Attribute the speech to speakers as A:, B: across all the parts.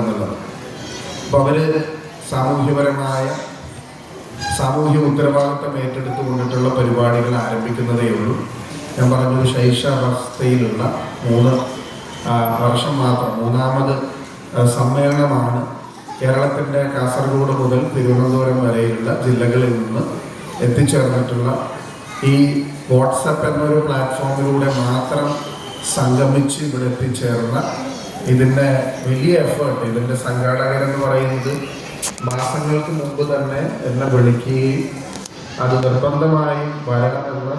A: എന്നുള്ളത്. അപ്പോൾ അവർ സാമൂഹ്യപരമായ സാമൂഹ്യ ഉത്തരവാദിത്തം ഏറ്റെടുത്തുകൊണ്ടിട്ടുള്ള പരിപാടികൾ ആരംഭിക്കുന്നതേ ഉള്ളൂ. ഞാൻ പറഞ്ഞു ശൈശാവസ്ഥയിലുള്ള മൂന്ന് വർഷം മാത്രം മൂന്നാമത് സമ്മേളനമാണ് കേരളത്തിന്റെ കാസർഗോഡ് മുതൽ തിരുവനന്തപുരം വരെയുള്ള ജില്ലകളിൽ നിന്ന് എത്തിച്ചേർന്നിട്ടുള്ള ഈ വാട്സപ്പ് എന്നൊരു പ്ലാറ്റ്ഫോമിലൂടെ മാത്രം സംഗമിച്ച് ഇവിടെ എത്തിച്ചേർന്ന ഇതിന്റെ വലിയ എഫേർട്ട് ഇതിന്റെ സംഘാടകരെന്ന് പറയുന്നത് മാസങ്ങൾക്ക് മുമ്പ് തന്നെ എന്നെ വിളിക്കുകയും അത് നിർബന്ധമായും വരണമെന്ന്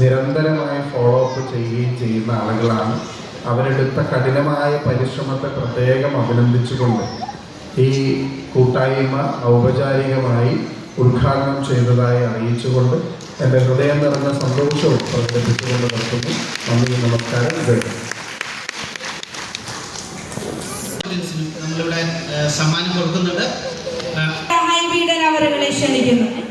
A: നിരന്തരമായി ഫോളോ അപ്പ് ചെയ്യുകയും ചെയ്യുന്ന ആളുകളാണ്. അവരെടുത്ത കഠിനമായ പരിശ്രമത്തെ പ്രത്യേകം അഭിനന്ദിച്ചുകൊണ്ട് ഈ കൂട്ടായ്മ ഔപചാരികമായി ഉദ്ഘാടനം ചെയ്തതായി അറിയിച്ചുകൊണ്ട് എന്റെ ഹൃദയം നിറഞ്ഞ സന്തോഷവും പ്രകടിപ്പിച്ചുകൊണ്ട് നിർത്തുന്നു. നന്ദി നമസ്കാരം.
B: നമ്മളിവിടെ സമ്മാനം കൊടുക്കുന്നുണ്ട്.
C: അവരെ ക്ഷണിക്കുന്നു.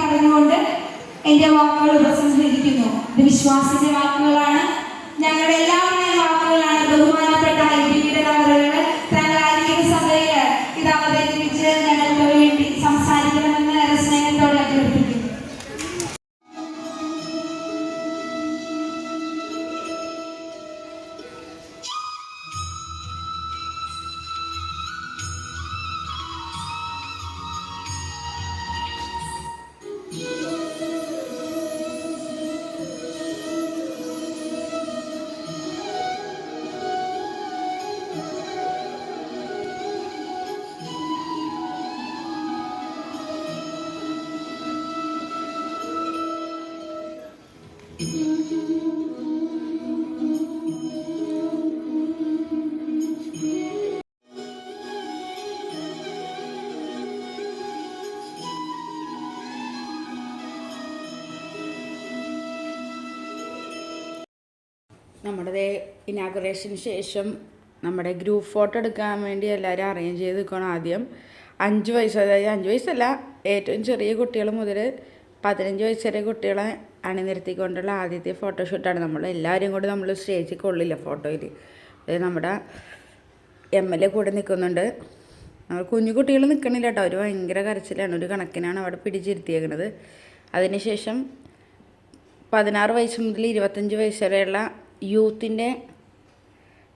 C: പറഞ്ഞുകൊണ്ട് എന്റെ വാക്കുകൾ ഉപസംഹരിക്കുന്നു. ഇത് വിശ്വാസിന്റെ വാക്കുകളാണ്. ഞങ്ങളുടെ എല്ലാവരുടെയും വാക്കുകളാണ് ബഹുമാനപ്പെട്ട പീഡനവറുകൾ തങ്ങളായിരിക്കുന്ന you.
D: നമ്മുടെ ഇനാഗുറേഷന് ശേഷം നമ്മുടെ ഗ്രൂപ്പ് ഫോട്ടോ എടുക്കാൻ വേണ്ടി എല്ലാവരും അറേഞ്ച് ചെയ്ത് നിൽക്കണം ആദ്യം. അഞ്ച് വയസ്സ് അതായത് അഞ്ച് വയസ്സല്ല ഏറ്റവും ചെറിയ കുട്ടികൾ മുതൽ പതിനഞ്ച് വയസ്സ് വരെ കുട്ടികളെ അണിനിരത്തിക്കൊണ്ടുള്ള ആദ്യത്തെ ഫോട്ടോഷൂട്ടാണ് നമ്മൾ എല്ലാവരും കൂടി നമ്മൾ സ്റ്റേജിൽ കൊള്ളില്ല ഫോട്ടോയിൽ അതായത് നമ്മുടെ എം എൽ എ കൂടെ നിൽക്കുന്നുണ്ട്. നമ്മൾ കുഞ്ഞു കുട്ടികൾ നിൽക്കണില്ല കേട്ടോ. അവർ ഭയങ്കര കരച്ചിലാണ്. ഒരു കണക്കിനാണ് അവിടെ പിടിച്ചിരുത്തിയേക്കുന്നത് അതിനുശേഷം പതിനാറ് വയസ്സ് മുതൽ ഇരുപത്തഞ്ച് വയസ്സ് വരെയുള്ള യൂത്തിന്റെ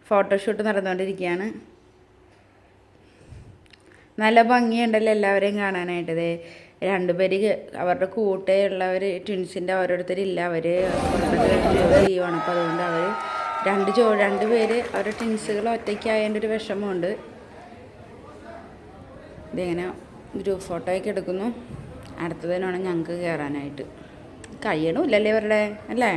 D: ഫോട്ടോഷൂട്ട് നടന്നുകൊണ്ടിരിക്കുകയാണ്. നല്ല ഭംഗിയുണ്ടല്ലോ എല്ലാവരെയും കാണാനായിട്ട് ദേ രണ്ടുപേര് അവരുടെ കൂടെയുള്ളവർ ട്വിൻസിന്റെ ഓരോരുത്തരില്ല. അവർ ലീവാണ് അപ്പോൾ അതുകൊണ്ട് അവർ രണ്ട് ജോ രണ്ട് പേര് അവരുടെ ട്വിൻസുകൾ ഒറ്റയ്ക്കായതിന്റെ ഒരു വിഷമമുണ്ട്. ഇതിങ്ങനെ ഗ്രൂപ്പ് ഫോട്ടോയൊക്കെ എടുക്കുന്നു. അടുത്തതിനാണ് ഞങ്ങൾക്ക് കയറാനായിട്ട്. കഴിയണമില്ലല്ലേ ഇവരുടെ അല്ലേ?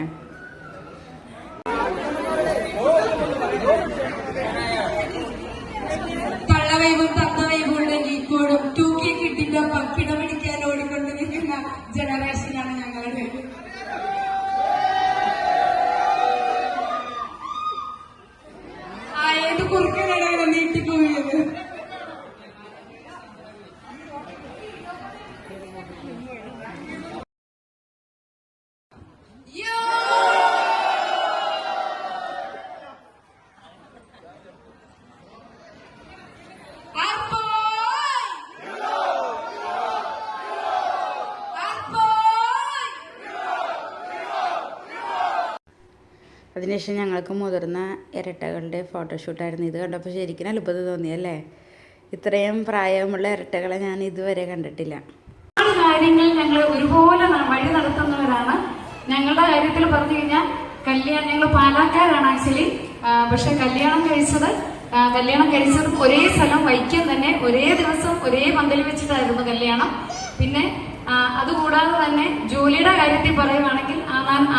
D: അതിനുശേഷം ഞങ്ങൾക്ക് മുതിർന്ന ഇരട്ടകളുടെ ഫോട്ടോഷൂട്ടായിരുന്നു ഇത് കണ്ടപ്പോൾ ശരിക്കും അത്ഭുതം തോന്നിയല്ലേ? ഇത്രയും പ്രായമുള്ള ഇരട്ടകളെ ഞാൻ ഇതുവരെ കണ്ടിട്ടില്ല.
C: കാര്യങ്ങൾ ഞങ്ങൾ ഒരുപോലെ വഴി നടത്തുന്നവരാണ്.
E: ഞങ്ങളുടെ കാര്യത്തിൽ പറഞ്ഞു കഴിഞ്ഞാൽ കല്യാണം ഞങ്ങൾ പാലാക്കാരാണ് ആക്ച്വലി. പക്ഷെ കല്യാണം കഴിച്ചത് കല്യാണം കഴിച്ചത് ഒരേ സ്ഥലം വൈക്കം തന്നെ ഒരേ ദിവസം ഒരേ പന്തലിൽ വെച്ചിട്ടായിരുന്നു കല്യാണം. പിന്നെ അതുകൂടാതെ തന്നെ ജോലിയുടെ കാര്യത്തിൽ പറയുകയാണെങ്കിൽ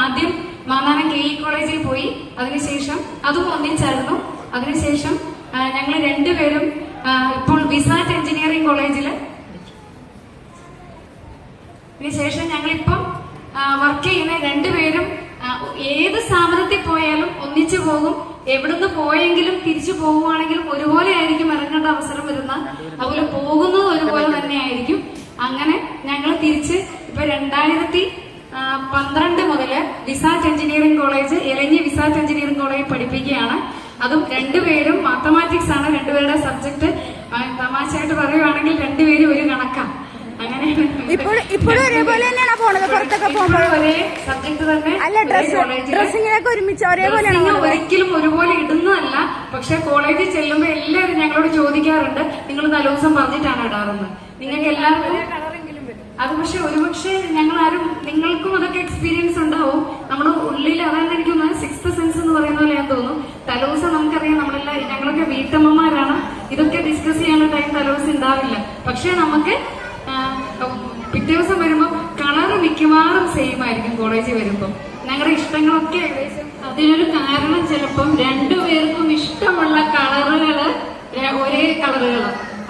E: ആദ്യം മാന്നാനം കെ ഇ കോളേജിൽ പോയി. അതിനുശേഷം അതും ഒന്നിച്ചായിരുന്നു. അതിനുശേഷം ഞങ്ങൾ രണ്ടുപേരും ഇപ്പോൾ വിസാറ്റ് എഞ്ചിനീയറിംഗ് കോളേജിൽ ഇതിനുശേഷം ഞങ്ങളിപ്പം വർക്ക് ചെയ്യുന്ന രണ്ടുപേരും ഏത് സ്ഥാപനത്തിൽ പോയാലും ഒന്നിച്ചു പോകും. എവിടുന്ന് പോയെങ്കിലും തിരിച്ചു പോവുകയാണെങ്കിലും ഒരുപോലെ ആയിരിക്കും ഇറങ്ങേണ്ട അവസരം വരുന്ന അതുപോലെ പോകുന്നത് ഒരുപോലെ തന്നെ ആയിരിക്കും അങ്ങനെ ഞങ്ങൾ തിരിച്ച് ഇപ്പൊ രണ്ടായിരത്തി പന്ത്രണ്ട് മുതൽ VISAT engineering college Elanji VISAT engineering college പഠിപ്പിക്കുകയാണ്. അതും രണ്ടുപേരും മാത്തമാറ്റിക്സ് ആണ്. രണ്ടുപേരുടെ സബ്ജക്ട് തമാശയായിട്ട് പറയുവാണെങ്കിൽ രണ്ടുപേരും ഒരു കണക്കാണ്
D: പോണത്?
E: ഒരിക്കലും ഒരുപോലെ ഇടുന്നതല്ല. പക്ഷെ കോളേജിൽ ചെല്ലുമ്പോ എല്ലാരും ഞങ്ങളോട് ചോദിക്കാറുണ്ട്. നിങ്ങൾ തലേദിവസം പറഞ്ഞിട്ടാണ് ഇടാറുന്നത്. നിങ്ങൾക്ക് എല്ലാവർക്കും അത് പക്ഷെ ഒരുപക്ഷെ ഞങ്ങൾ ആരും നിങ്ങൾക്കും അതൊക്കെ എക്സ്പീരിയൻസ് ഉണ്ടാവും. നമ്മുടെ ഉള്ളിൽ അതായത് എനിക്ക് തോന്നുന്നത് സിക്സ്ത് സെൻസ് എന്ന് പറയുന്ന പോലെ ഞാൻ തോന്നുന്നു തലേദിവസം നമുക്കറിയാം നമ്മളെല്ലാം ഞങ്ങളൊക്കെ വീട്ടമ്മമാരാണ്. ഇതൊക്കെ ഡിസ്കസ് ചെയ്യാനുള്ള ടൈം തലേദിവസം ഉണ്ടാവില്ല. പക്ഷെ നമുക്ക് പിറ്റേ ദിവസം വരുമ്പോൾ കളർ മിക്കവാറും സെയിം ആയിരിക്കും കോളേജിൽ വരുമ്പോൾ ഞങ്ങളുടെ ഇഷ്ടങ്ങളൊക്കെ ഏകദേശം അതിനൊരു കാരണം ചിലപ്പം രണ്ടുപേർക്കും ഇഷ്ടമുള്ള കളറുകൾ ഒരേ കളറുകൾ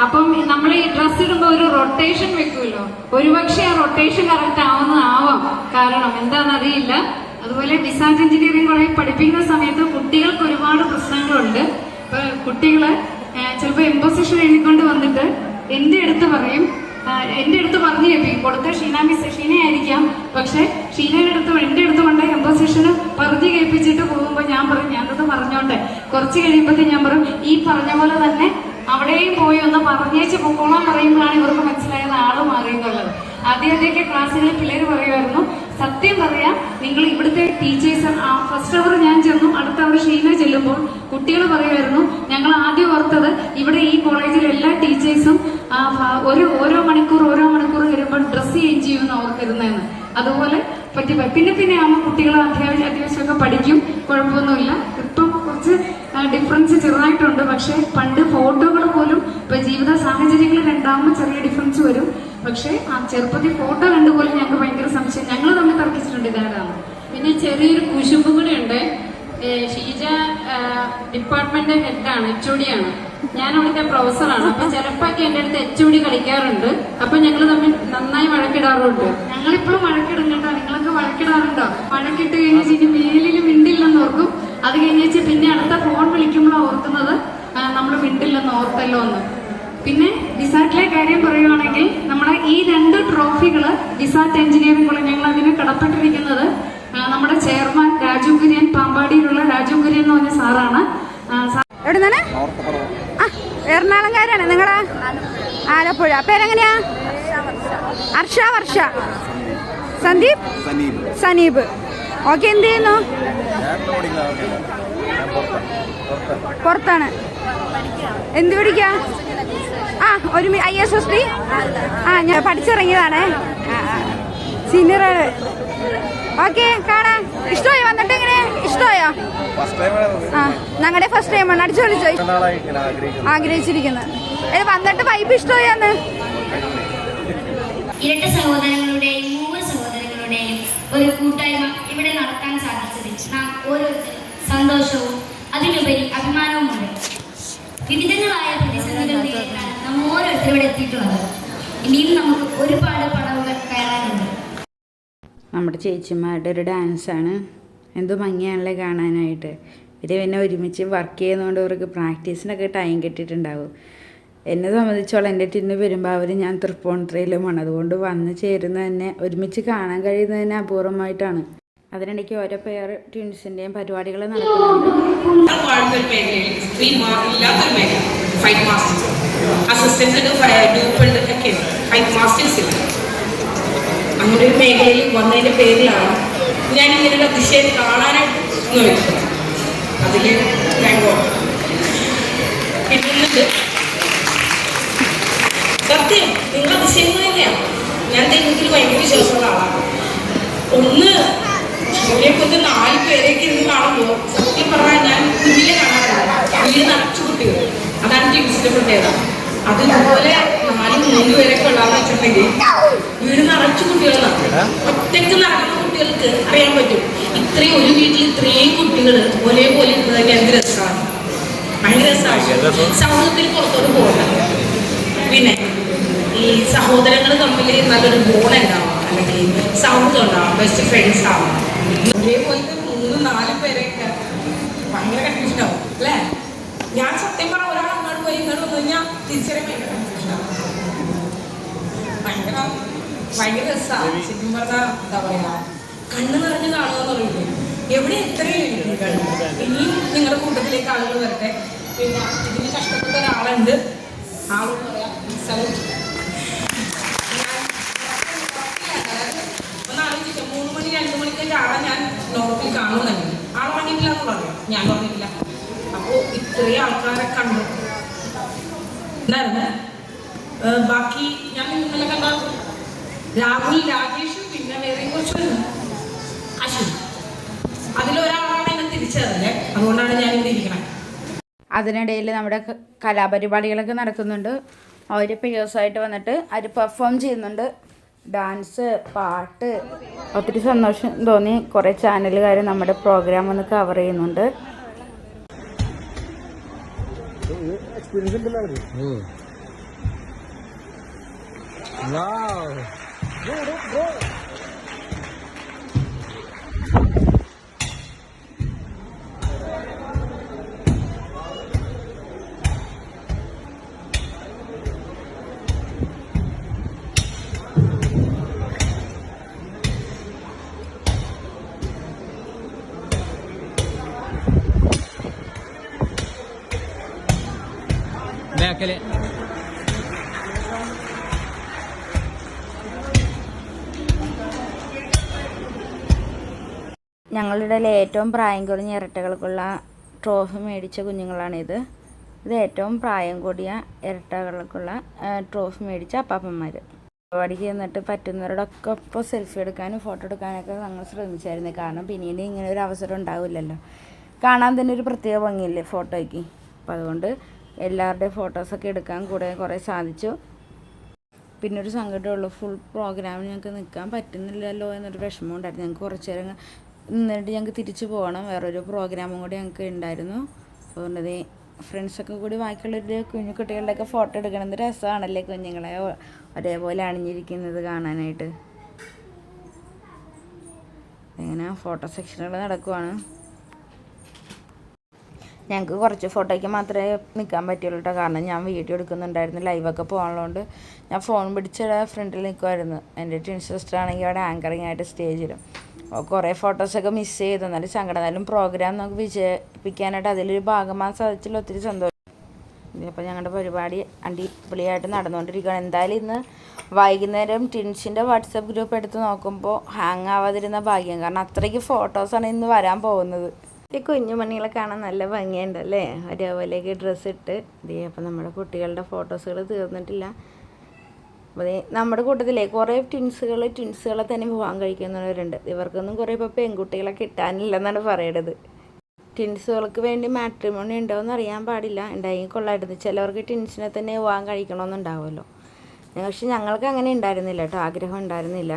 E: അപ്പം നമ്മൾ ഈ ഡ്രസ് ഇടുമ്പോൾ ഒരു റൊട്ടേഷൻ വെക്കുമല്ലോ ഒരുപക്ഷെ ആ റൊട്ടേഷൻ കറക്റ്റ് ആവുന്നതാവാം. കാരണം എന്താണെന്നറിയില്ല. അതുപോലെ ഡിസാർജ് എഞ്ചിനീയറിംഗ് കോളേജ് പഠിപ്പിക്കുന്ന സമയത്ത് കുട്ടികൾക്ക് ഒരുപാട് പ്രശ്നങ്ങളുണ്ട്. കുട്ടികൾ ചിലപ്പോൾ എംബോസിഷൻ എഴുതിക്കൊണ്ട് വന്നിട്ട് എന്റെ അടുത്ത് പറയും. എന്റെ അടുത്ത് പറഞ്ഞു കേൾപ്പിക്കും. കൊടുത്ത ഷീന മിസ് ഷീനയായിരിക്കാം പക്ഷെ ഷീനയുടെ അടുത്ത് എന്റെ അടുത്ത് കൊണ്ട് എംബോസിഷന് പറഞ്ഞു കേൾപ്പിച്ചിട്ട് പോകുമ്പോൾ ഞാൻ പറയും ഞാനത് പറഞ്ഞോട്ടെ. കുറച്ച് കഴിയുമ്പോഴത്തേ ഞാൻ പറയും ഈ പറഞ്ഞ പോലെ തന്നെ അവിടെയും പോയി ഒന്ന് പറഞ്ഞേച്ച് പൊക്കോളാൻ പറയുമ്പോഴാണ് ഇവർക്ക് മനസ്സിലായത് ആൾ മാറിയെന്നുള്ളത് ആദ്യമൊക്കെ ക്ലാസ്സുകളിൽ പിള്ളേർ പറയുമായിരുന്നു സത്യം പറയാം നിങ്ങൾ ഇവിടുത്തെ ടീച്ചേഴ്സ് ഫസ്റ്റ് അവർ ഞാൻ ചെന്നു അടുത്ത അവർ ഷീന ചെല്ലുമ്പോൾ കുട്ടികൾ പറയുമായിരുന്നു ഞങ്ങൾ ആദ്യം ഓർത്തത് ഇവിടെ ഈ കോളേജിലെ എല്ലാ ടീച്ചേഴ്സും ഒരു ഓരോ മണിക്കൂർ ഓരോ മണിക്കൂർ വരുമ്പോൾ ഡ്രസ്സ് ചേഞ്ച് ചെയ്യുമെന്ന് ഓർത്തിരുന്നതെന്ന്. അതുപോലെ പറ്റി പിന്നെ പിന്നെ ആകുമ്പോൾ കുട്ടികൾ അത്യാവശ്യം അത്യാവശ്യമൊക്കെ പഠിക്കും കുഴപ്പമൊന്നുമില്ല. ഇപ്പം കുറച്ച് ഡിഫറൻസ് ചെറുതായിട്ടുണ്ട്. പക്ഷെ പണ്ട് ഫോട്ടോകൾ പോലും ഇപ്പൊ ജീവിത സാഹചര്യങ്ങളിൽ രണ്ടാകുമ്പോൾ ചെറിയ ഡിഫറൻസ് വരും. പക്ഷെ ആ ചെറുപ്പത്തിൽ ഫോട്ടോ കണ്ടുപോലും ഞങ്ങൾക്ക് ഭയങ്കര സംശയം. ഞങ്ങൾ തമ്മിൽ തർക്കിച്ചിട്ടുണ്ട് ഇതാരാണ് പിന്നെ ചെറിയൊരു കുശുമ്പ് കൂടെ ഉണ്ട്. ഷീജ ഡിപ്പാർട്ട്മെന്റ് ഹെഡാണ് എച്ച് ഒ ഡി ആണ്. ഞാൻ അവിടുത്തെ പ്രൊഫസറാണ് അപ്പൊ ചിലപ്പോഴൊക്കെ എന്റെ അടുത്ത് എച്ച് ഒ ഡി കളിക്കാറുണ്ട്. അപ്പൊ ഞങ്ങൾ തമ്മിൽ നന്നായി വഴക്കിടാറുണ്ട്. ഞങ്ങളിപ്പോഴും വഴക്കിടുന്നുണ്ടോ. നിങ്ങളൊക്കെ വഴക്കിടാറുണ്ടോ? വഴക്കിട്ട് കഴിഞ്ഞാൽ ഇനി മേലിൽ മിണ്ടില്ലെന്ന് ഓർക്കും. അത് കഴിഞ്ഞേച്ച് പിന്നെ അടുത്ത ഫോൺ വിളിക്കുമ്പോഴാണ് ഓർക്കുന്നത് നമ്മൾ മിണ്ടില്ലെന്ന് ഓർത്തല്ലോ എന്ന് പിന്നെ ഡിസാറ്റിലെ കാര്യം പറയുകയാണെങ്കിൽ നമ്മുടെ ഈ രണ്ട് ട്രോഫികൾ ഡിസാറ്റ് എഞ്ചിനീയറിംഗ് കോളേജ് ഞങ്ങൾ അതിന് കടപ്പെട്ടിരിക്കുന്നത് നമ്മുടെ ചെയർമാൻ രാജു കുര്യൻ പാമ്പാടിയിലുള്ള രാജു കുര്യൻ എന്ന് പറഞ്ഞ സാറാണ്.
D: എറണാകുളംകാരാണ്. നിങ്ങളാ? ആലപ്പുഴ. പേരെങ്ങനെയാ? ഹർഷ വർഷ. സന്ദീപ്? സനീപ്. ഓക്കെ എന്ത് ചെയ്യുന്നു? പുറത്താണ്. എന്ത് പഠിക്കാ? ആ ഒരു ഐ എസ് എസ് ഡി ആ ഞാൻ പഠിച്ചിറങ്ങിയതാണ്. സീനിയറാണ് ഓക്കെ കാണാ. ഇഷ്ടമായോ വന്നിട്ട് എങ്ങനെ? ഇഷ്ടമായോ? ആ ഞങ്ങളുടെ ഫസ്റ്റ് ടൈം ആണ്. അടിച്ചു വിളിച്ചോ ആഗ്രഹിച്ചിരിക്കുന്നത് ഇത് വന്നിട്ട് വൈബ് ഇഷ്ടമായോന്ന്
F: ഇരട്ട സഹോദരങ്ങളുടെയും ഒരു കൂട്ടായ്മ ഇവിടെ നടത്താൻ സാധിച്ചതിൽ നാം ഓരോരുത്തരും സന്തോഷവും അതിലുപരി അഭിമാനവുമുണ്ട്. വിവിധങ്ങളായ പ്രതിസന്ധികൾ നേരിടാൻ നാം ഓരോരുത്തരും ഇവിടെ എത്തിയിട്ടുള്ളത്. ഇനിയും നമുക്ക് ഒരുപാട് പടവുകൾ കയറാനുണ്ട്.
D: നമ്മുടെ ചേച്ചിമാരുടെ ഒരു ഡാൻസാണ് എന്തോ ഭംഗിയാണല്ലേ കാണാനായിട്ട്. ഇവർ പിന്നെ ഒരുമിച്ച് വർക്ക് ചെയ്യുന്നതുകൊണ്ട് അവർക്ക് പ്രാക്ടീസിനൊക്കെ ടൈം കിട്ടിയിട്ടുണ്ടാവും. എന്നെ സംബന്ധിച്ചോളം എന്റെ ടിന്ന് വരുമ്പോൾ അവർ ഞാൻ തൃപ്പൂണിത്രയിലുമാണ് അതുകൊണ്ട് വന്ന് ചേരുന്ന തന്നെ ഒരുമിച്ച് കാണാൻ കഴിയുന്നത് തന്നെ അപൂർവമായിട്ടാണ്. അതിനിടയ്ക്ക് ഓരോ പേർ ട്വിൻസിന്റെയും പരിപാടികൾ നടക്കുന്നുണ്ട്.
G: അങ്ങനെ ഒരു മേഖലയിൽ വന്നതിന്റെ പേരിലാണ് ഞാൻ ഇങ്ങനെയുള്ള ദിശയിൽ കാണാനായിട്ട് അതിൽ ഞാൻ കിട്ടുന്നുണ്ട്. സത്യം നിങ്ങൾ അതിശയം തന്നെയാണ് ഞാൻ ദൈവത്തിൽ ഭയങ്കര വിശ്വാസമുള്ള ആളാണ്. ഒന്ന് കൊണ്ട് നാല് പേരെയൊക്കെ ഇരുന്ന് കാണുമ്പോൾ സത്യം പറഞ്ഞാൽ ഞാൻ കുഞ്ഞിലെ കാണാറില്ല. കുഞ്ഞിൽ നിറച്ചു കുട്ടികൾ. അതാണ് എനിക്ക് ഇഷ്ടപ്പെട്ടതാണ് അത് ഇതുപോലെ നാല് മൂന്ന് പേരൊക്കെ ഉള്ളതെന്ന് വെച്ചിട്ടുണ്ടെങ്കിൽ വീട് നിറച്ചു കുട്ടികളാണ് ഒറ്റയ്ക്ക് നടക്കുന്ന കുട്ടികൾക്ക് അറിയാൻ പറ്റും. ഇത്രയും ഒരു വീട്ടിൽ ഇത്രയും കുട്ടികൾ ഒരേപോലെ ഇരുന്നതൊക്കെ എന്ത് രസമാണ്. ഭയങ്കര രസമാണ്. സമൂഹത്തിൽ പുറത്തോട്ട് പോകണ്ട. പിന്നെ ഈ സഹോദരങ്ങൾ തമ്മിൽ നല്ലൊരു ബോൺ ഉണ്ടാവും. അല്ലെങ്കിൽ സൗഹൃദം ഉണ്ടാവും. ബെസ്റ്റ് ഫ്രണ്ട്സ് ആവും. ഒരേപോലത്തെ മൂന്ന് നാല് പേരൊക്കെ ഭയങ്കര കൺഫ്യൂഷൻ ആവും അല്ലേ? ഞാൻ സത്യം പറഞ്ഞ ഒരാൾ അങ്ങോട്ട് പോയി ഇങ്ങോട്ട് വന്നു കഴിഞ്ഞാൽ തിരിച്ചറിയാൻ ഭയങ്കര കൺഫ്യൂഷൻ ആവും. ഭയങ്കര ഭയങ്കര രസമാണ് ശരിക്കും പറഞ്ഞാൽ എന്താ പറയാ? കണ്ണ് നിറഞ്ഞ് കാണുക എന്ന് പറയുന്നത്. എവിടെ എത്രയും ഇനിയും നിങ്ങളുടെ കൂട്ടത്തിലേക്ക് ആളുകൾ വരട്ടെ. പിന്നെ ഇതിന് കഷ്ടപ്പെട്ട ഒരാളുണ്ട്. ആളെന്ന് പറയാം സ്ഥലം ഒന്ന് ആലോചിക്കാം മൂന്ന് മണി രണ്ട് മണിക്കൊക്കെ ആളെ ഞാൻ നോർത്തിൽ കാണുന്നുണ്ട് ആൾ പറഞ്ഞിട്ടില്ല എന്ന് പറയാം ഞാൻ പറഞ്ഞിട്ടില്ല. അപ്പോൾ ഇത്രയും ആൾക്കാരെ കണ്ടു. എന്തായിരുന്നു? ബാക്കി ഞാൻ ഇന്നലെ കണ്ട രാഹുൽ രാജേഷ് പിന്നെ വേറെ കുറച്ച് വരുന്നു അശ്വിൻ. അതിലൊരാളാണ് എന്നെ തിരിച്ചറിഞ്ഞത്. അതുകൊണ്ടാണ് ഞാൻ ഇവിടെ ഇരിക്കണത്
D: അതിനിടയിൽ നമ്മുടെ കലാപരിപാടികളൊക്കെ നടക്കുന്നുണ്ട്. അവർ പിയേഴ്സായിട്ട് വന്നിട്ട് അവർ പെർഫോം ചെയ്യുന്നുണ്ട്. ഡാൻസ് പാട്ട് ഒത്തിരി സന്തോഷം തോന്നി. കുറേ ചാനലുകാർ നമ്മുടെ പ്രോഗ്രാം ഒന്ന് കവർ ചെയ്യുന്നുണ്ട്.
H: ബാക്കിൽ
D: ഞങ്ങളുടെ ഏറ്റവും പ്രായം കുറഞ്ഞ ഇരട്ടകൾക്കുള്ള ട്രോഫി മേടിച്ച കുഞ്ഞുങ്ങളാണിത്. ഇത് ഏറ്റവും പ്രായം കൂടിയ ഇരട്ടകൾക്കുള്ള ട്രോഫി മേടിച്ച അപ്പാപ്പന്മാർ പരിപാടിക്ക് ചെന്നിട്ട് പറ്റുന്നവരോടൊക്കെ ഒപ്പം സെൽഫി എടുക്കാനും ഫോട്ടോ എടുക്കാനൊക്കെ ഞങ്ങൾ ശ്രമിച്ചായിരുന്നു. കാരണം പിന്നീട് ഇങ്ങനെ ഒരു അവസരം ഉണ്ടാവില്ലല്ലോ. കാണാൻ തന്നെ ഒരു പ്രത്യേക ഭംഗിയില്ലേ ഫോട്ടോയ്ക്ക് അപ്പോൾ അതുകൊണ്ട് എല്ലാവരുടെയും ഫോട്ടോസൊക്കെ എടുക്കാൻ കൂടെ കുറേ സാധിച്ചു. പിന്നെ ഒരു സങ്കടമുള്ളൂ ഫുൾ പ്രോഗ്രാമിന് ഞങ്ങൾക്ക് നിൽക്കാൻ പറ്റുന്നില്ലല്ലോ എന്നൊരു വിഷമം ഉണ്ടായിരുന്നു. ഞങ്ങൾക്ക് കുറച്ച് നേരം നിന്നിട്ട് ഞങ്ങൾക്ക് തിരിച്ചു പോകണം. വേറൊരു പ്രോഗ്രാമും കൂടി ഞങ്ങൾക്ക് ഉണ്ടായിരുന്നു. അതുകൊണ്ട് ഫ്രണ്ട്സൊക്കെ കൂടി ബാക്കിയുള്ളൊരു കുഞ്ഞു കുട്ടികളുടെയൊക്കെ ഫോട്ടോ എടുക്കണത് രസമാണല്ലേ കുഞ്ഞുങ്ങളെ ഒരേപോലെ അണിഞ്ഞിരിക്കുന്നത് കാണാനായിട്ട്. അങ്ങനെ ഫോട്ടോ സെക്ഷനുകൾ നടക്കുവാണ്. ഞങ്ങൾക്ക് കുറച്ച് ഫോട്ടോയ്ക്ക് മാത്രമേ നിൽക്കാൻ പറ്റുള്ളൂ കാരണം ഞാൻ വീഡിയോ എടുക്കുന്നുണ്ടായിരുന്നു ലൈവൊക്കെ പോകാനുള്ളതുകൊണ്ട് ഞാൻ ഫോൺ പിടിച്ച് ഫ്രണ്ടിൽ നിൽക്കുമായിരുന്നു എന്റെ ട്വിൻ സിസ്റ്റർ ആണെങ്കിൽ അവിടെ ആങ്കറിങ് ആയിട്ട് സ്റ്റേജിലും കുറേ ഫോട്ടോസൊക്കെ മിസ്സ് ചെയ്തു. എന്നാലും സങ്കടം. എന്നാലും പ്രോഗ്രാം നമുക്ക് വിജയിപ്പിക്കാനായിട്ട് അതിലൊരു ഭാഗമാകാൻ സാധിച്ചില്ല ഒത്തിരി സന്തോഷം. അപ്പോൾ ഞങ്ങളുടെ പരിപാടി അടിപൊളിയായിട്ട് നടന്നുകൊണ്ടിരിക്കുകയാണ്. എന്തായാലും ഇന്ന് വൈകുന്നേരം ടിൻസിന്റെ വാട്സപ്പ് ഗ്രൂപ്പ് എടുത്ത് നോക്കുമ്പോൾ ഹാങ് ആവാതിരുന്ന ഭാഗ്യം. കാരണം അത്രയ്ക്ക് ഫോട്ടോസാണ് ഇന്ന് വരാൻ പോകുന്നത്. ഈ കുഞ്ഞുമണികളെ കാണാൻ നല്ല ഭംഗിയുണ്ടല്ലേ? ഒരേപോലെയൊക്കെ ഡ്രസ്സ് ഇട്ട്. ഇതേ അപ്പം നമ്മുടെ കുട്ടികളുടെ ഫോട്ടോസുകൾ തീർന്നിട്ടില്ല. അപ്പോൾ നമ്മുടെ കൂട്ടത്തിലെ കുറേ ട്വിൻസുകൾ ട്വിൻസുകളെ തന്നെ വിവാഹം കഴിക്കുന്നവരുണ്ട്. ഇവർക്കൊന്നും കുറേ ഇപ്പോൾ പെൺകുട്ടികളെ കിട്ടാനില്ലെന്നാണ് പറയണത്. ട്വിൻസുകൾക്ക് വേണ്ടി മാട്രിമോണി ഉണ്ടോ എന്ന് അറിയാൻ പാടില്ല. ഉണ്ടായി കൊള്ളായിരുന്നു. ചിലവർക്ക് ട്വിൻസിനെ തന്നെ വിവാഹം കഴിക്കണമെന്നുണ്ടാവുമല്ലോ. പക്ഷെ ഞങ്ങൾക്ക് അങ്ങനെ ഉണ്ടായിരുന്നില്ല കേട്ടോ. ആഗ്രഹം ഉണ്ടായിരുന്നില്ല.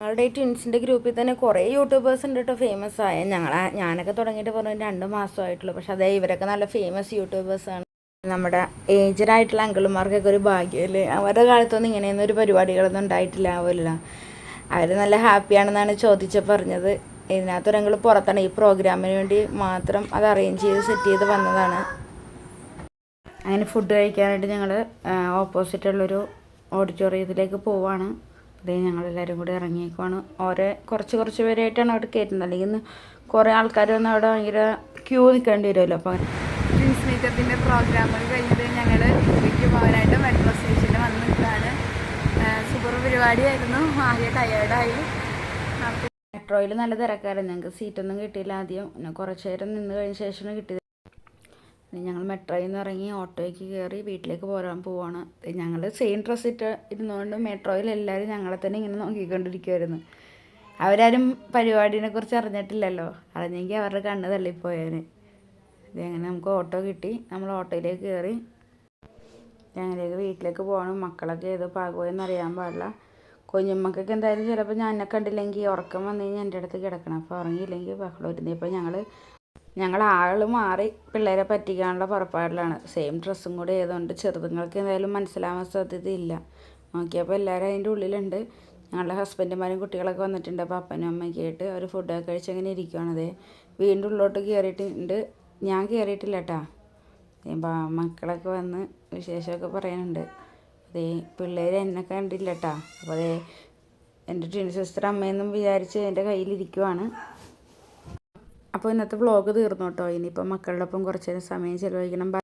D: ഞങ്ങളുടെ ഈ ട്വിൻസിന്റെ ഗ്രൂപ്പിൽ തന്നെ കുറേ യൂട്യൂബേഴ്സ് ഉണ്ട് കേട്ടോ ഫേമസ് ആയ. ഞങ്ങളെ ഞാനൊക്കെ തുടങ്ങിയിട്ട് പറഞ്ഞു രണ്ട് മാസമായിട്ടുള്ളൂ. പക്ഷെ അതേ ഇവരൊക്കെ നല്ല ഫേമസ് യൂട്യൂബേഴ്സാണ് നമ്മുടെ ഏജഡായിട്ടുള്ള അങ്കിളുമാർക്കൊക്കെ ഒരു ഭാഗ്യമല്ലേ അവരുടെ കാലത്തൊന്നും ഇങ്ങനെയൊന്നും ഒരു പരിപാടികളൊന്നും ഉണ്ടായിട്ടില്ല ആവില്ല അവർ നല്ല ഹാപ്പിയാണെന്നാണ് ചോദിച്ച പറഞ്ഞത്. ഇതിനകത്തൊരങ്ങൾ പുറത്താണ്. ഈ പ്രോഗ്രാമിന് വേണ്ടി മാത്രം അത് അറേഞ്ച് ചെയ്ത് സെറ്റ് ചെയ്ത് വന്നതാണ്. അങ്ങനെ ഫുഡ് കഴിക്കാനായിട്ട് ഞങ്ങൾ ഓപ്പോസിറ്റുള്ളൊരു ഓഡിറ്റോറിയത്തിലേക്ക് പോവാണ്. അതേ ഞങ്ങളെല്ലാവരും കൂടി ഇറങ്ങിയേക്കുവാണ്. ഓരോ കുറച്ച് കുറച്ച് പേരായിട്ടാണ് അവിടെ കയറ്റുന്നത്. അല്ലെങ്കിൽ ഇന്ന് കുറേ ആൾക്കാർ വന്ന് അവിടെ ഭയങ്കര ക്യൂ നിൽക്കേണ്ടി വരുമല്ലോ. അപ്പോൾ
I: ഡ്രീംസ് മേക്കപ്പിന്റെ പ്രോഗ്രാമുകൾ കഴിഞ്ഞത് ഞങ്ങൾ വീട്ടിൽ പോകാനായിട്ട് മെട്രോ സ്റ്റേഷനിൽ വന്ന് നിൽക്കുകയാണ്. സൂപ്പർ പരിപാടിയായിരുന്നു. ആകെ ടയേർഡായി
D: മെട്രോയിൽ നല്ല തിരക്കായിരുന്നു. ഞങ്ങൾക്ക് സീറ്റൊന്നും കിട്ടിയില്ല ആദ്യം. പിന്നെ കുറച്ച് നേരം നിന്ന് കഴിഞ്ഞ ശേഷമാണ് കിട്ടിയത്. പിന്നെ ഞങ്ങൾ മെട്രോയിൽ നിന്ന് ഇറങ്ങി ഓട്ടോയ്ക്ക് കയറി വീട്ടിലേക്ക് പോരാൻ പോവാണ്. ഞങ്ങൾ സെയിം ഡ്രസ്സ് ഇട്ട് ഇരുന്നുകൊണ്ട് മെട്രോയിൽ എല്ലാവരും ഞങ്ങളെ തന്നെ ഇങ്ങനെ നോക്കിക്കൊണ്ടിരിക്കുമായിരുന്നു അവരാരും പരിപാടിനെ കുറിച്ച് അറിഞ്ഞിട്ടില്ലല്ലോ. അറിഞ്ഞെങ്കിൽ അവരുടെ കണ്ണ് തള്ളിപ്പോയേനെ. ഇതങ്ങനെ നമുക്ക് ഓട്ടോ കിട്ടി. നമ്മൾ ഓട്ടോയിലേക്ക് കയറി. ഞങ്ങളിലേക്ക് വീട്ടിലേക്ക് പോകണം മക്കളൊക്കെ ഏത് പാകുപോയെന്ന് അറിയാൻ പാടില്ല. കുഞ്ഞുമ്മക്കൊക്കെ എന്തായാലും ചിലപ്പോൾ ഞാൻ എന്നെ കണ്ടില്ലെങ്കിൽ ഉറക്കം വന്നു കഴിഞ്ഞാൽ എന്റെ അടുത്ത് കിടക്കണം. അപ്പോൾ ഉറങ്ങിയില്ലെങ്കിൽ ബഹളം ഇരുന്നേ ഇപ്പോൾ ഞങ്ങൾ ഞങ്ങൾ ആൾ മാറി പിള്ളേരെ പറ്റിക്കാനുള്ള പുറപ്പാടിലാണ്. സെയിം ഡ്രസ്സും കൂടെ ആയതുകൊണ്ട് ചെറുതുങ്ങൾക്ക് എന്തായാലും മനസ്സിലാവാൻ സാധ്യതയില്ല. നോക്കിയപ്പോൾ എല്ലാവരും അതിന്റെ ഉള്ളിലുണ്ട്. ഞങ്ങളുടെ ഹസ്ബൻഡുമാരും കുട്ടികളൊക്കെ വന്നിട്ടുണ്ട്. അപ്പോൾ അപ്പനും അമ്മയൊക്കെ ആയിട്ട് അവർ ഫുഡൊക്കെ കഴിച്ച് അങ്ങനെ ഇരിക്കുകയാണത് വീണ്ടും ഉള്ളോട്ട് കയറിയിട്ടുണ്ട് ഞാൻ കയറിയിട്ടില്ല കേട്ടാ മക്കളൊക്കെ വന്ന് വിശേഷമൊക്കെ പറയാനുണ്ട്. അതേ പിള്ളേർ എന്നെ കണ്ടില്ല കേട്ടാ അപ്പോൾ അതേ എന്റെ ട്വിൻ സിസ്റ്റർ അമ്മയെന്നും വിചാരിച്ച് എന്റെ കയ്യിലിരിക്കുവാണ്. അപ്പോൾ ഇന്നത്തെ വ്ളോഗ് തീർന്നു കേട്ടോ ഇനിയിപ്പോൾ മക്കളുടെ ഒപ്പം കുറച്ച് നേരം സമയം ചിലവഴിക്കണം.